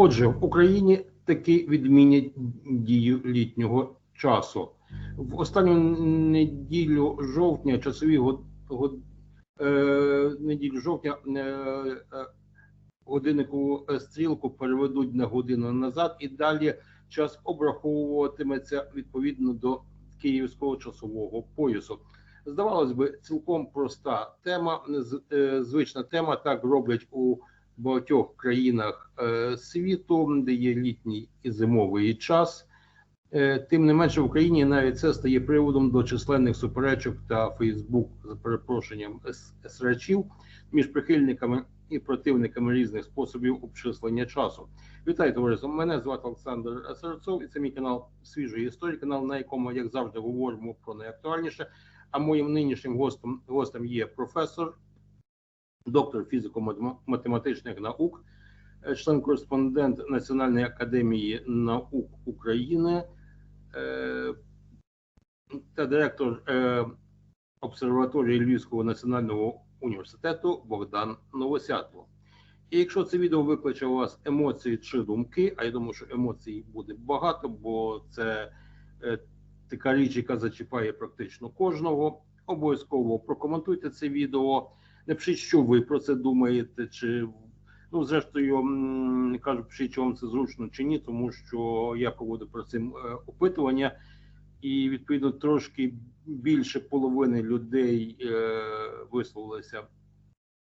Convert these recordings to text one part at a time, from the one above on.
Отже, в Україні таки відмінять дію літнього часу. В останню неділю жовтня, часові год, год, е, неділю жовтня е, е, годинникову е, стрілку переведуть на годину назад, і далі час обраховуватиметься відповідно до київського часового поясу. Здавалось би, цілком проста тема, е, звична тема. Так роблять у багатьох країнах е, світу, де є літній і зимовий час. Е, Тим не менше в Україні навіть це стає приводом до численних суперечок та Фейсбук з перепрошенням срачів між прихильниками і противниками різних способів обчислення часу. Вітаю, товариство. Мене звати Олександр Серцов, і це мій канал Свіжої історії, канал, на якому, як завжди, говоримо про найактуальніше. А моїм нинішнім гостем, гостем є професор, доктор фізико-математичних наук, е, член-кореспондент Національної академії наук України е, та директор е, обсерваторії Львівського національного університету Богдан Новосятло. І якщо це відео викличе у вас емоції чи думки, а я думаю, що емоцій буде багато, бо це така річ, яка зачіпає практично кожного. Обов'язково прокоментуйте це відео. Напишіть, що ви про це думаєте, чи ну, зрештою кажу, пишіть, чи вам це зручно чи ні, тому що я проводу про цим е, опитування, і відповідно трошки більше половини людей е, висловилися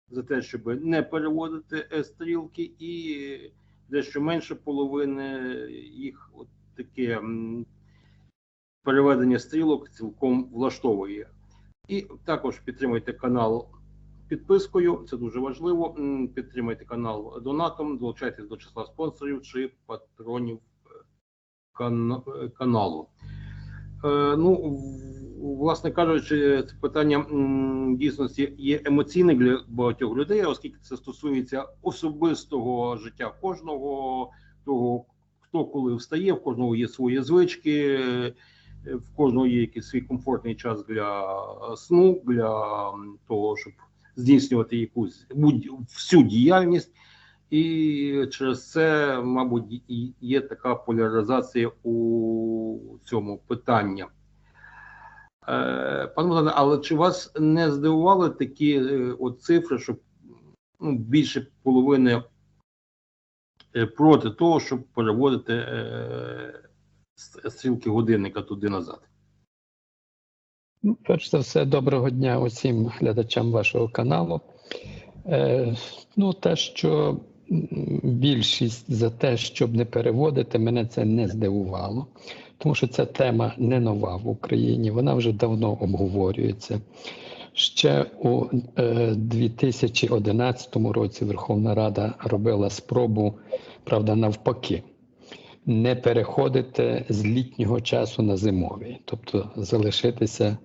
за те, щоб не переводити е, стрілки, і дещо менше половини їх от таке переведення стрілок цілком влаштовує. І також підтримуйте канал підпискою, це дуже важливо. Підтримайте канал донатом, долучайтесь до числа спонсорів чи патронів е, е, каналу. Е, Ну, власне кажучи, це питання дійсності є емоційне для багатьох людей, оскільки це стосується особистого життя кожного, того, хто коли встає, в кожного є свої звички, в кожного є якийсь свій комфортний час для сну, для того, щоб здійснювати якусь всю діяльність. І через це, мабуть, є така поляризація у цьому питанні. Е, Пане Богдане, але чи вас не здивували такі е, от цифри, що ну, більше половини е, проти того, щоб переводити стрілки годинника туди назад? Ну, Перш за все, доброго дня усім глядачам вашого каналу. Е, ну, те, що більшість за те, щоб не переводити, мене це не здивувало, тому що ця тема не нова в Україні, вона вже давно обговорюється. Ще у е, 2011 році Верховна Рада робила спробу, правда, навпаки, не переходити з літнього часу на зимовий, тобто залишитися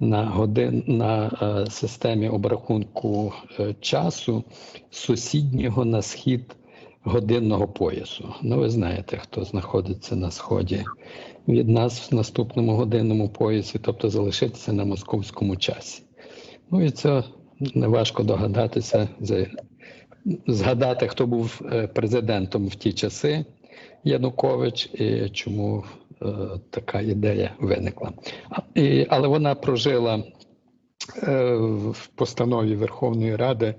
на годин на е, системі обрахунку е, часу сусіднього на схід годинного поясу. Ну, ви знаєте, хто знаходиться на сході від нас в наступному годинному поясі, тобто залишитися на московському часі. Ну і це неважко догадатися, згадати, хто був е, президентом в ті часи. Янукович і чому е, така ідея виникла. І, але вона прожила е, в постанові Верховної Ради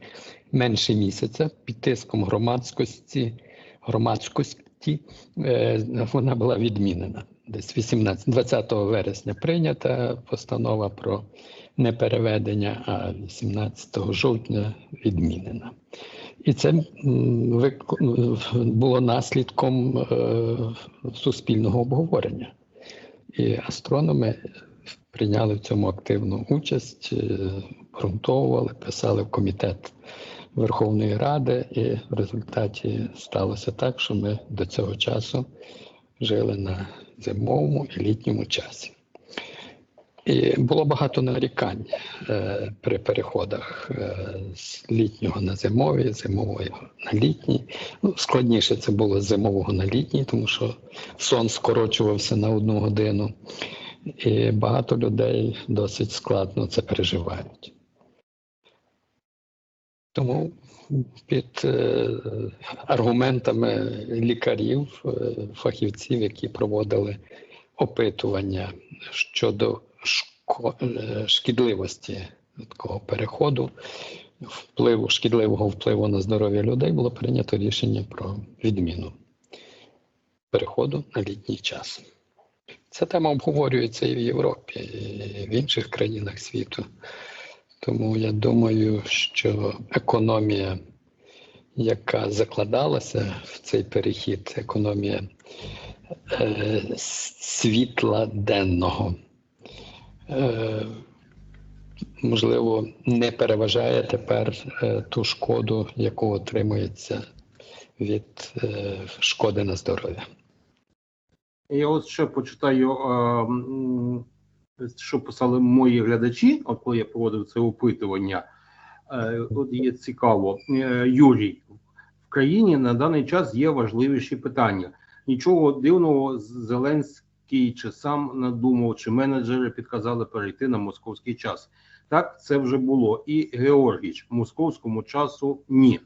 менше місяця під тиском громадськості. громадськості е, вона була відмінена. Десь 18, 20 вересня прийнята постанова про непереведення, а 18 жовтня відмінена. І це було наслідком е, суспільного обговорення. І астрономи прийняли в цьому активну участь, е, обґрунтовували, писали в комітет Верховної Ради, і в результаті сталося так, що ми до цього часу жили на зимовому і літньому часі. І було багато нарікань е, при переходах е, з літнього на зимовий, зимового на літній. Ну, складніше це було з зимового на літній, тому що сон скорочувався на одну годину, і багато людей досить складно це переживають. Тому під е, аргументами лікарів, е, фахівців, які проводили опитування щодо шкідливості такого переходу, впливу шкідливого впливу на здоров'я людей, було прийнято рішення про відміну переходу на літній час. Ця тема обговорюється і в Європі, і в інших країнах світу. Тому я думаю, що економія, яка закладалася в цей перехід, економія е, світла денного, е, можливо, не переважає тепер е, ту шкоду, яку отримується від е, шкоди на здоров'я. Я от ще почитаю, е, що писали мої глядачі, коли я проводив це опитування. Е, От є цікаво. Е, Юрій, в країні на даний час є важливіші питання. Нічого дивного, Зеленський чи сам надумав, чи менеджери підказали перейти на московський час. Так, це вже було. І Георгіч, московському часу ні.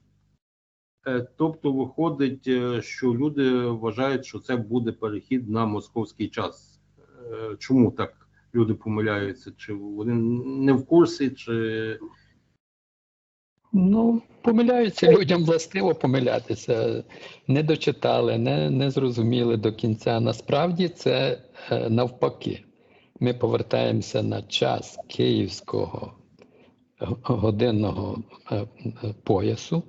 Е, Тобто виходить, е, що люди вважають, що це буде перехід на московський час. Е, Чому так люди помиляються? Чи вони не в курсі, чи Ну, помиляються людям властиво помилятися. Не дочитали, не, не зрозуміли до кінця. Насправді це е, навпаки. Ми повертаємося на час київського годинного е, е, поясу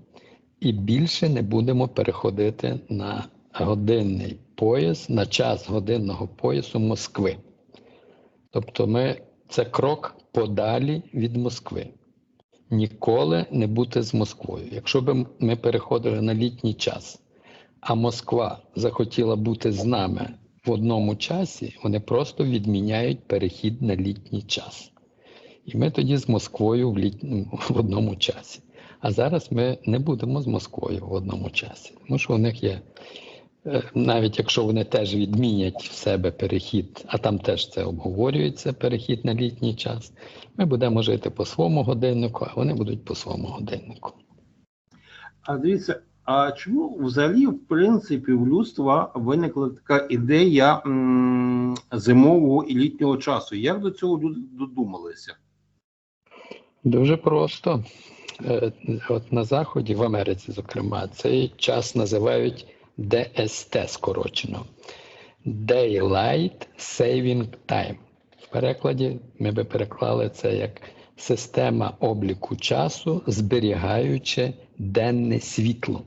і більше не будемо переходити на годинний пояс, на час годинного поясу Москви. Тобто, ми це крок подалі від Москви ніколи не бути з Москвою. Якщо б ми переходили на літній час, а Москва захотіла бути з нами в одному часі, вони просто відміняють перехід на літній час. І ми тоді з Москвою в, літньому, в одному часі. А зараз ми не будемо з Москвою в одному часі, тому що у них є. Е, Навіть якщо вони теж відмінять в себе перехід, а там теж це обговорюється, перехід на літній час, ми будемо жити по своєму годиннику, а вони будуть по своєму годиннику. а дивіться, а чому взагалі, в принципі, в людства виникла така ідея м, зимового і літнього часу? Як до цього люди додумалися? Дуже просто. Е, От на Заході, в Америці, зокрема, цей час називають ДСТ скорочено. Daylight Saving Time. В перекладі ми би переклали це як система обліку часу, зберігаючи денне світло.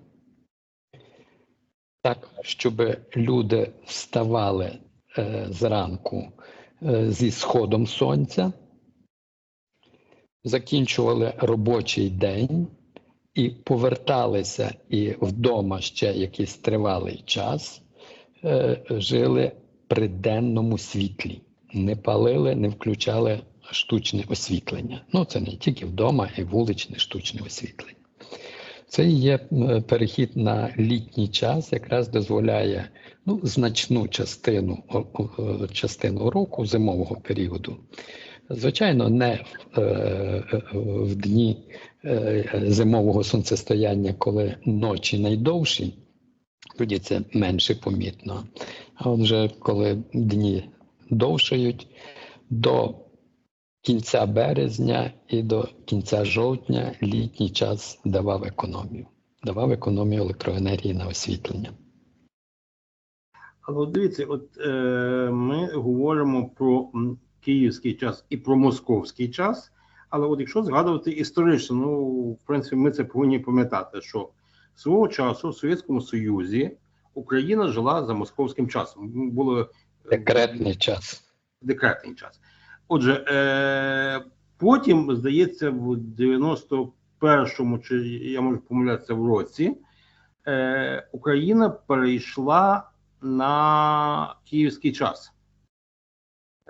Так, щоб люди вставали е, зранку е, зі сходом сонця, закінчували робочий день і поверталися і вдома ще якийсь тривалий час, е, жили при денному світлі, не палили, не включали штучне освітлення. Ну, це не тільки вдома, і вуличне штучне освітлення. Це є перехід на літній час, якраз дозволяє ну, значну частину, частину року зимового періоду Звичайно, не в, е, в дні е, зимового сонцестояння, коли ночі найдовші, тоді це менше помітно. А от вже коли дні довшають, до кінця березня і до кінця жовтня літній час давав економію, давав економію електроенергії на освітлення. Але дивіться, от е, ми говоримо про київський час і про московський час. Але от якщо згадувати історично, ну в принципі, ми це повинні пам'ятати, що свого часу в Совєтському Союзі Україна жила за московським часом. Було е, Декретний час. декретний час. Отже, е, потім, здається, в 91-му, чи я можу помилятися в році, е, Україна перейшла на київський час.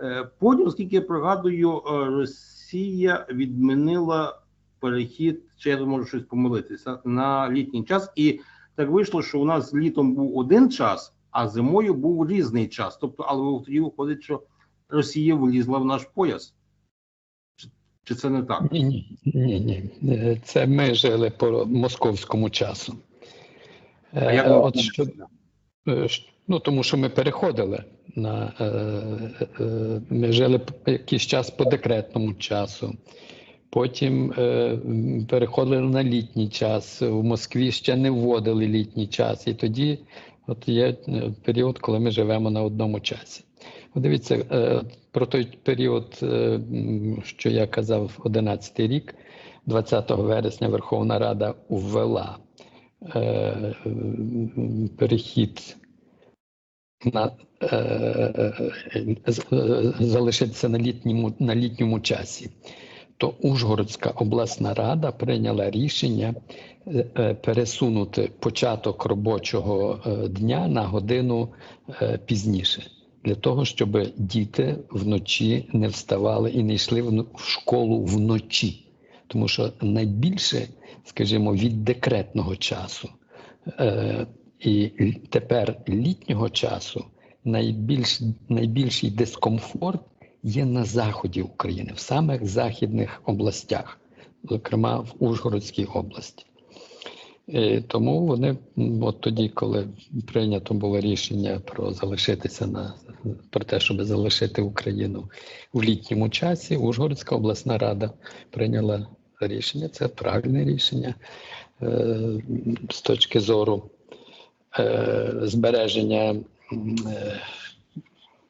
Е, потім, оскільки я пригадую, е, Росія відмінила перехід, чи я можу щось помилитися, на літній час. І так вийшло, що у нас літом був один час, а зимою був різний час. Тобто, але тоді виходить, що Росія влізла в наш пояс. Чи це не так? Ні, ні, ні, ні. Е, Це ми жили по московському часу. А як От що, Ну, тому що ми переходили на е, е, ми жили якийсь час по декретному часу. Потім е, переходили на літній час. В Москві ще не вводили літній час. І тоді от є е, період, коли ми живемо на одному часі. Дивіться, е, про той період, е, що я казав, 11 рік, 20 вересня Верховна Рада ввела е, перехід на е, е, залишитися на літньому, на літньому часі, то Ужгородська обласна рада прийняла рішення е, е, пересунути початок робочого е, дня на годину е, пізніше, для того, щоб діти вночі не вставали і не йшли в школу вночі. Тому що найбільше, скажімо, від декретного часу е, і тепер літнього часу найбільш, найбільший дискомфорт є на заході України, в самих західних областях, зокрема в Ужгородській області. І тому вони, от тоді, коли прийнято було рішення про залишитися на про те, щоб залишити Україну в літньому часі, Ужгородська обласна рада прийняла рішення. Це правильне рішення е, з точки зору е, збереження е,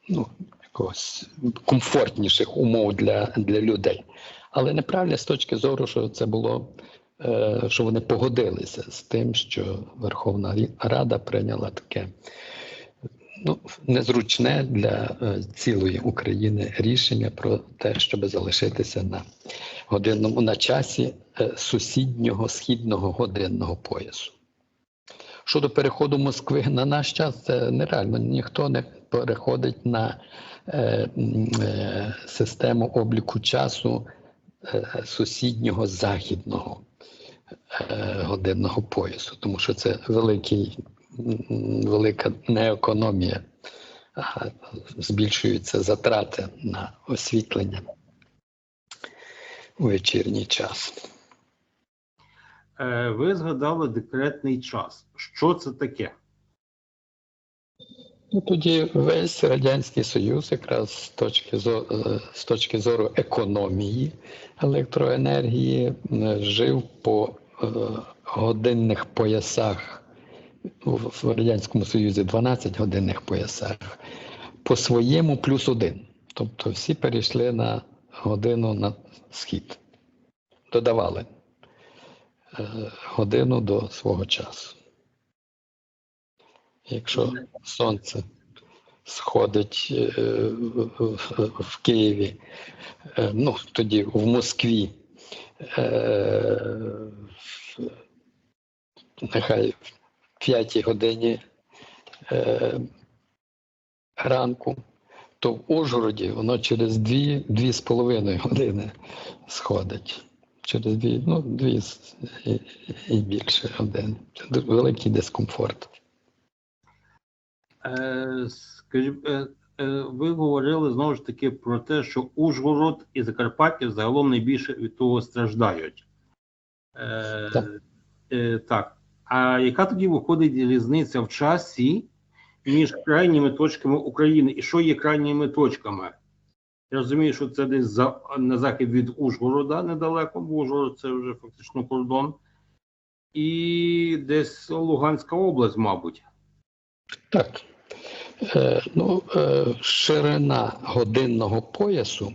ну, якогось комфортніших умов для, для людей. Але неправильно з точки зору, що це було, е, що вони погодилися з тим, що Верховна Рада прийняла таке ну, незручне для е, цілої України рішення про те, щоб залишитися на годинному на часі е, сусіднього східного годинного поясу. Щодо переходу Москви на наш час, це нереально. Ніхто не переходить на е, е, систему обліку часу е, сусіднього західного е, годинного поясу, тому що це великий, велика неекономія, збільшуються затрати на освітлення у вечірній час. Е, Ви згадали декретний час. Що це таке? Ну, тоді весь Радянський Союз, якраз з точки зору, з точки зору економії електроенергії, е, жив по е, годинних поясах в Радянському Союзі 12 годинних поясах, по своєму плюс один. Тобто всі перейшли на годину на схід, додавали е, годину до свого часу. Якщо сонце сходить е, в- Києві, е, ну тоді в Москві, е, нехай в п'ятій годині е, ранку, то в Ужгороді воно через дві, дві з половиною години сходить. Через дві, ну, дві і, більше годин. Це великий дискомфорт. Е, Скажіть, е, е, ви говорили знову ж таки про те, що Ужгород і Закарпаття загалом найбільше від того страждають. Е, Так. е, так. А яка тоді виходить різниця в часі між крайніми точками України? І що є крайніми точками? Я розумію, що це десь за, на захід від Ужгорода недалеко, бо Ужгород це вже фактично кордон. І десь Луганська область, мабуть. Так. Е, ну, е, ширина годинного поясу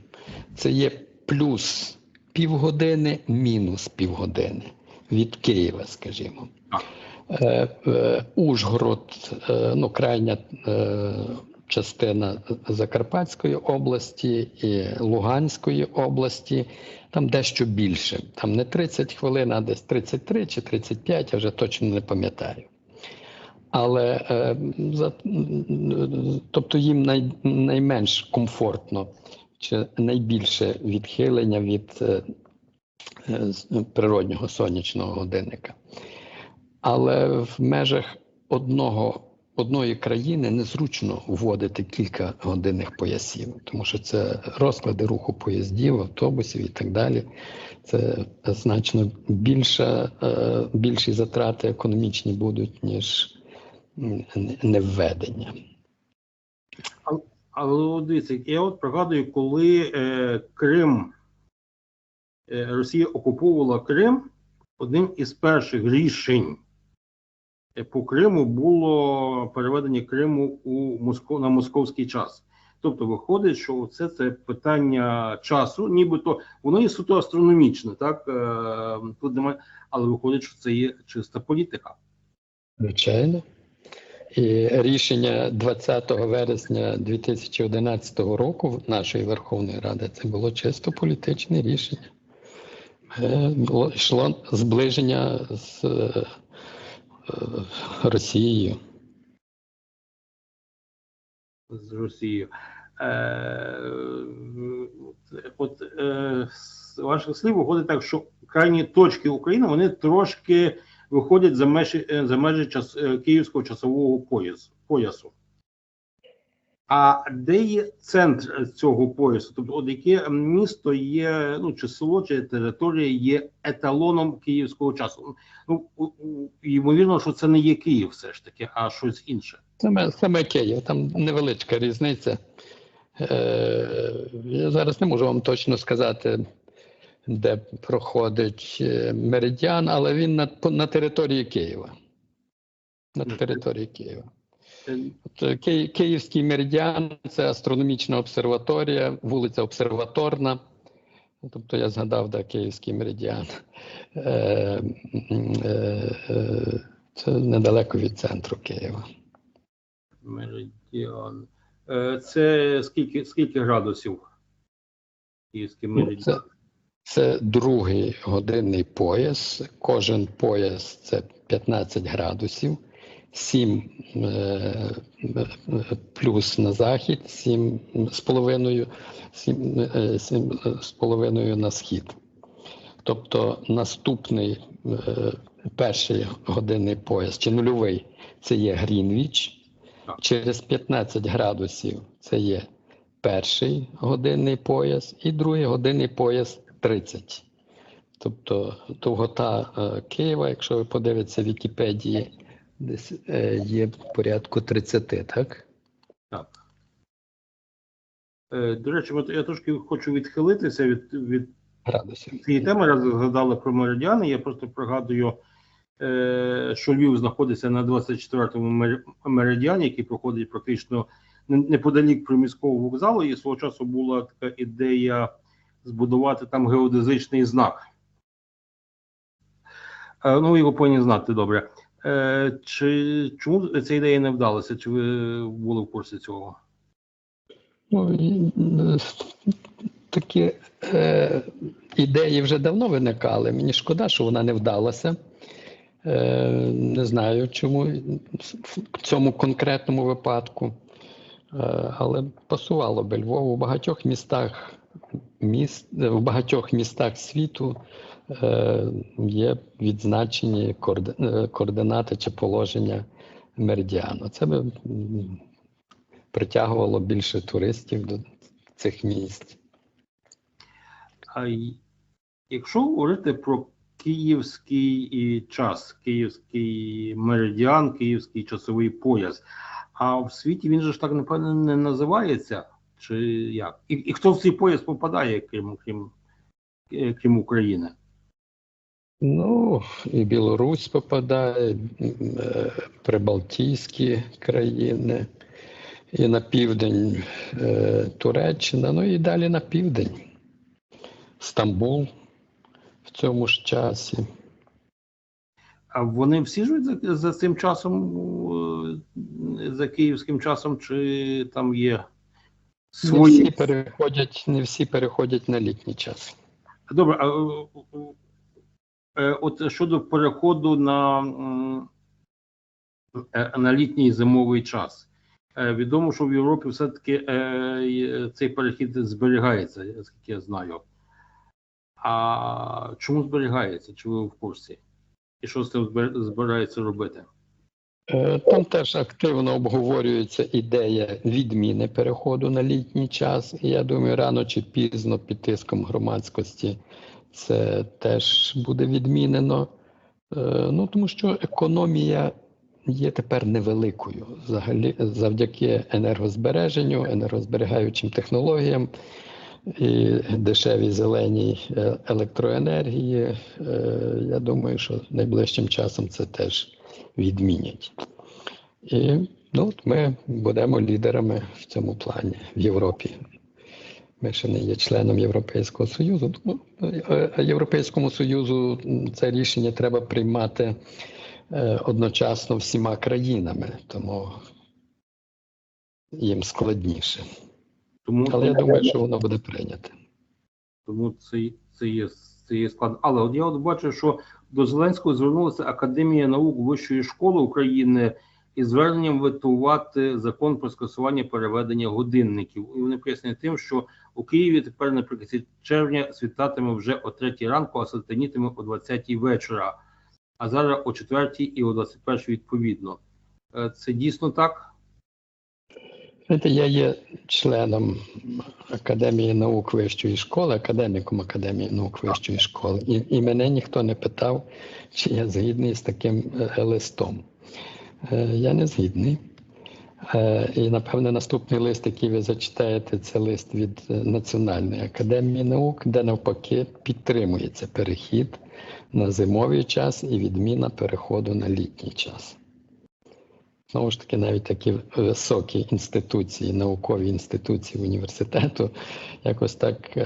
це є плюс півгодини, мінус півгодини від Києва, скажімо. Е, е, Ужгород, е, ну, крайня е, частина Закарпатської області і Луганської області, там дещо більше. Там не 30 хвилин, а десь 33 чи 35, я вже точно не пам'ятаю. Але е, тобто їм най, найменш комфортно чи найбільше відхилення від е, е, природнього сонячного годинника. Але в межах одного одної країни незручно вводити кілька годинних поясів, тому що це розклади руху поїздів, автобусів і так далі. Це значно більше, більші затрати економічні будуть, ніж м, не введення. Але дивіться, я от пригадую, коли е, Крим, е, Росія окуповувала Крим, одним із перших рішень по Криму було переведення Криму у Москов, на московський час. Тобто виходить, що це, це питання часу, нібито воно є суто астрономічне, так? Е, тут немає, але виходить, що це є чиста політика. Звичайно. І рішення 20 вересня 2011 року нашої Верховної Ради це було чисто політичне рішення. Е, йшло зближення з Росією. з Росією. Е, от е, з ваших слів виходить так, що крайні точки України вони трошки виходять за межі, е, за межі час, е, київського часового поясу, поясу. А де є центр цього поясу? Тобто, от яке місто є, ну чи село, чи територія є еталоном київського часу? Ну, ймовірно, що це не є Київ, все ж таки, а щось інше. Саме, саме Київ, там невеличка різниця. Е, я зараз не можу вам точно сказати, де проходить е, меридіан, але він на, на території Києва. На території Києва. От, е, Ки- Київський меридіан це астрономічна обсерваторія, вулиця Обсерваторна. Тобто я згадав, да, Київський меридіан. Е, е, е, Це недалеко від центру Києва. Меридіан. Е, Це скільки, скільки градусів? Київський Ну, меридіан. це, це другий годинний пояс. Кожен пояс це 15 градусів, 7 е, е, плюс на захід, 7 з половиною, 7, е, 7 з половиною на схід. Тобто наступний е, перший годинний пояс чи нульовий це є Грінвіч. Через 15 градусів це є перший годинний пояс і другий годинний пояс 30. Тобто довгота е, Києва, якщо ви подивитеся в Вікіпедії, десь е, є порядку 30, так? Так. Е, До речі, от я трошки хочу відхилитися від, від цієї теми, раз згадали про меридіани. Я просто пригадую, е, що Львів знаходиться на 24-му меридіані, який проходить практично не- неподалік приміського вокзалу. І свого часу була така ідея збудувати там геодезичний знак. Ну, його повинні знати добре. Е, Чи чому ця ідея не вдалася? Чи ви були в курсі цього? Ну, е, такі е, ідеї вже давно виникали. Мені шкода, що вона не вдалася. Е, не знаю, чому в цьому конкретному випадку. Е, але пасувало би Львову в багатьох містах міст, в багатьох містах світу є відзначені е, координати чи положення меридіану. Це би притягувало більше туристів до цих місць. А якщо говорити про київський час, київський меридіан, київський часовий пояс, а в світі він же ж так напевно не називається, чи як? І, і хто в цей пояс попадає, крім, крім, е, крім України? Ну, і Білорусь попадає, е, Прибалтійські країни, і на південь е, Туреччина, ну і далі на південь. Стамбул в цьому ж часі. А вони всі живуть за, за цим часом, е, за київським часом, чи там є Не всі переходять, не всі переходять на літній час. Добре, а от щодо переходу на, е, на літній зимовий час. Е, Відомо, що в Європі все-таки е, цей перехід зберігається, наскільки я знаю. А чому зберігається? Чи ви в курсі? І що з цим збирається робити? Е, Там теж активно обговорюється ідея відміни переходу на літній час. І я думаю, рано чи пізно під тиском громадськості це теж буде відмінено. Е, Ну тому що економія є тепер невеликою взагалі завдяки енергозбереженню, енергозберігаючим технологіям і дешевій зеленій е, електроенергії. Е, Я думаю, що найближчим часом це теж відмінять. І ну, от ми будемо лідерами в цьому плані в Європі. Ми ще не є членом Європейського Союзу. Е, е, Європейському Союзу це рішення треба приймати е, одночасно всіма країнами, тому їм складніше. Тому, Але я думаю, що воно буде прийнято. тому це, це, є, це є склад. Але от я от бачу, що до Зеленського звернулася Академія наук Вищої школи України із зверненням ветувати закон про скасування переведення годинників. І вони пояснюють тим, що у Києві тепер наприкінці червня світатиме вже о 3 ранку, а світанітиме о 20 вечора, а зараз о 4 і о 21 відповідно. Е, Це дійсно так? Я є членом Академії наук Вищої школи, академіком Академії наук Вищої школи, і, і мене ніхто не питав, чи я згідний з таким е, листом. Е, Я не згідний. Е, І, напевне, наступний лист, який ви зачитаєте, це лист від е, Національної академії наук, де навпаки підтримується перехід на зимовий час і відміна переходу на літній час. Знову ж таки, навіть такі високі інституції, наукові інституції університету, якось так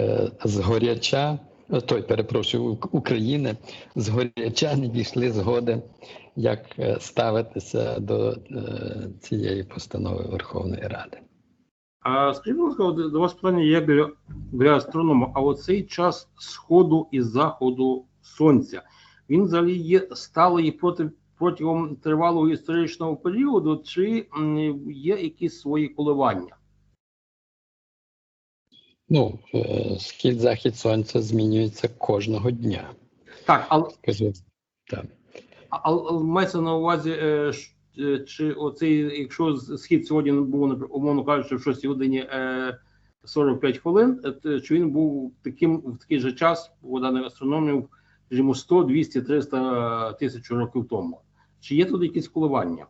згоряча, той, перепрошую, України, згоряча не дійшли згоди, як е, ставитися до е, цієї постанови Верховної Ради. А скажіть, будь ласка, до вас питання як для, для астронома. А оцей час сходу і заходу сонця він взагалі є сталий проти протягом тривалого історичного періоду, чи є якісь свої коливання? Ну, е, схід-захід сонця змінюється кожного дня. Так, але Скажу, так. А- мається на увазі, е, е, чи оцей, якщо схід сьогодні був, умовно кажучи, в 6 годині е, 45 хвилин, е, чи він був таким в такий же час, у даних астрономів, скажімо, 100, 200, 300 тисяч років тому? Чи є тут якісь коливання?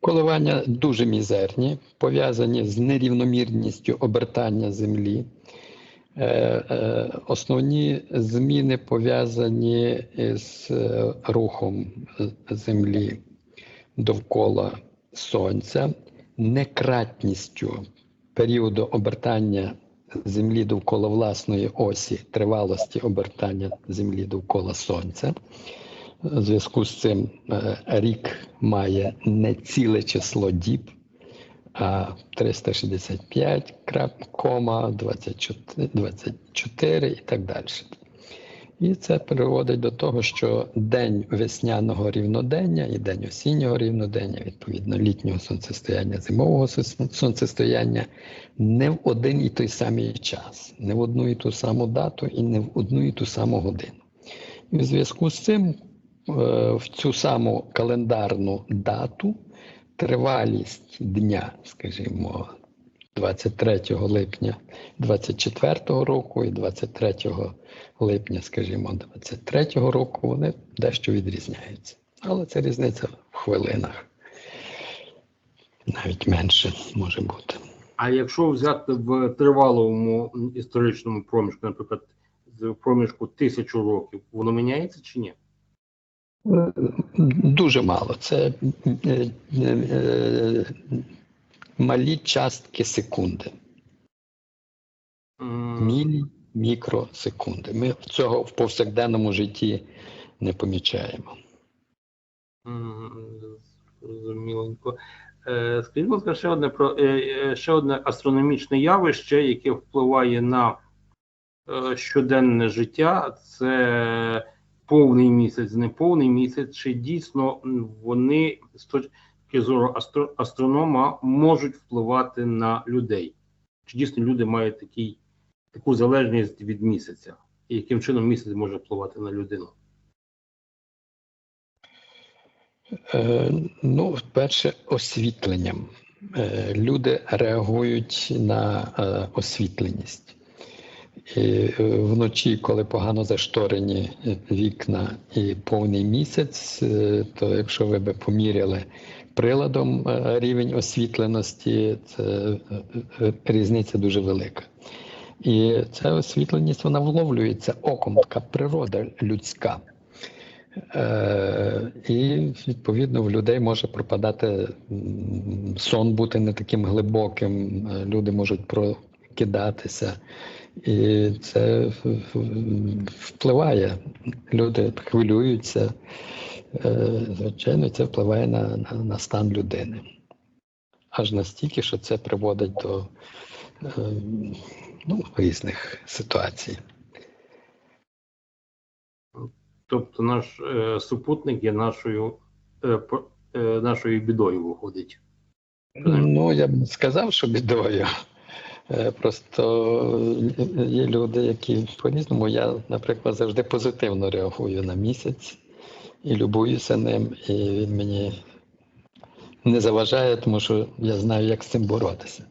Коливання дуже мізерні, пов'язані з нерівномірністю обертання Землі. Е, е, Основні зміни пов'язані з е, рухом Землі довкола Сонця, некратністю періоду обертання Землі довкола власної осі, тривалості обертання Землі довкола Сонця. У зв'язку з цим рік має не ціле число діб, 365, крап- кома, 24, 24 і так далі. І це приводить до того, що день весняного рівнодення і день осіннього рівнодення, відповідно, літнього сонцестояння, зимового сонцестояння не в один і той самий час, не в одну і ту саму дату і не в одну і ту саму годину. І в зв'язку з цим е, в цю саму календарну дату тривалість дня, скажімо, 23 липня 24 року і 23 липня, скажімо, 23 року, вони дещо відрізняються. Але це різниця в хвилинах. Навіть менше може бути. А якщо взяти в тривалому історичному проміжку, наприклад, з проміжку тисячу років, воно міняється чи ні? Е, Дуже мало. Це е, е, малі частки секунди. Мілі мікросекунди. Ми цього в повсякденному житті не помічаємо. Зрозуміленько. Скажіть, будь ласка, ще одне про ще одне астрономічне явище, яке впливає на щоденне життя. Це повний місяць, неповний місяць. Чи дійсно вони з точки зору астро- астронома можуть впливати на людей? Чи дійсно люди мають такий, таку залежність від місяця? І яким чином місяць може впливати на людину? Е, Ну, перше, освітленням. Е, Люди реагують на е, освітленість. І е, вночі, коли погано зашторені вікна і повний місяць, е, то якщо ви би поміряли приладом е, рівень освітленості, це е, е, різниця дуже велика. І ця освітленість вона вловлюється оком, така природа людська. Е, і відповідно в людей може пропадати сон бути не таким глибоким, е, люди можуть прокидатися, і це впливає. Люди хвилюються. Е, Звичайно, це впливає на, на, на стан людини. Аж настільки, що це приводить до е, ну, різних ситуацій. Тобто наш е, супутник є нашою, е, е, нашою бідою виходить. Ну, я б не сказав, що бідою. Е, Просто є люди, які по-різному. Я, наприклад, завжди позитивно реагую на місяць і любуюся ним, і він мені не заважає, тому що я знаю, як з цим боротися.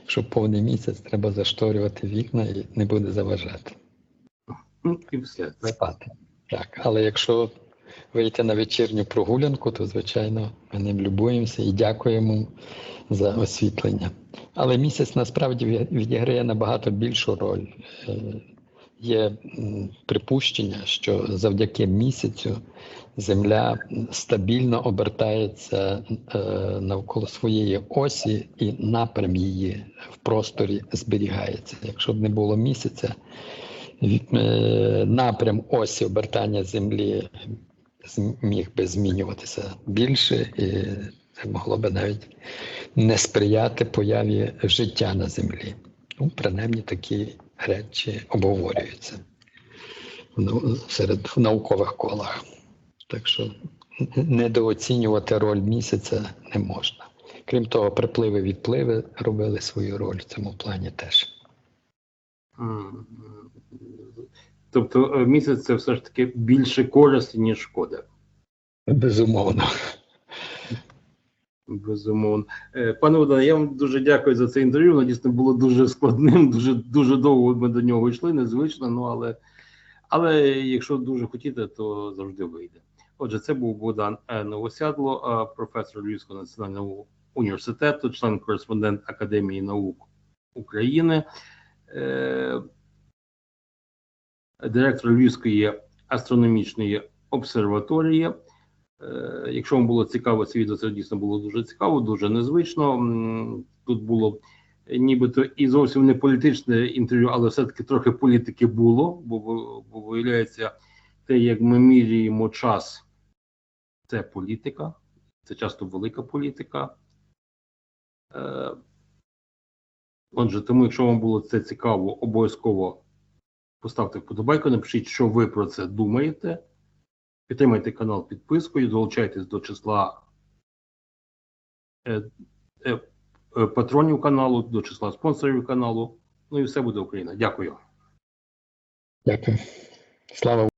Якщо повний місяць треба зашторювати вікна і не буде заважати. Ну, І все. Спати. Так, але якщо вийти на вечірню прогулянку, то звичайно ми ним любуємося і дякуємо за освітлення. Але місяць насправді відіграє набагато більшу роль. Е, Є припущення, що завдяки місяцю Земля стабільно обертається е, навколо своєї осі, і напрям її в просторі зберігається. Якщо б не було місяця, е, напрям осі обертання Землі міг би змінюватися більше, і це могло би навіть не сприяти появі життя на землі. Ну, принаймні такі речі обговорюються ну, серед наукових колах. Так що недооцінювати роль місяця не можна. Крім того, припливи відпливи робили свою роль в цьому плані теж. Тобто е, місяць це все ж таки більше користі, ніж шкода. Безумовно. Безумовно. Е, Пане Богдане, я вам дуже дякую за це інтерв'ю. Воно дійсно було дуже складним, дуже дуже довго ми до нього йшли, незвично, ну але, але якщо дуже хотіти, то завжди вийде. Отже, це був Богдан е, Новосядло, професор Львівського національного університету, член-кореспондент Академії наук України, директор Львівської астрономічної обсерваторії. Е, Якщо вам було цікаво це відео, це дійсно було дуже цікаво, дуже незвично. Тут було нібито і зовсім не політичне інтерв'ю, але все-таки трохи політики було, бо, бо виявляється, те, як ми міряємо час, це політика, це часто велика політика. Е, Отже, тому, якщо вам було це цікаво, обов'язково поставте вподобайку, напишіть, що ви про це думаєте. Підтримайте канал підпискою, долучайтесь до числа е, е, е, патронів каналу, до числа спонсорів каналу. Ну і все буде Україна. Дякую. Дякую. Слава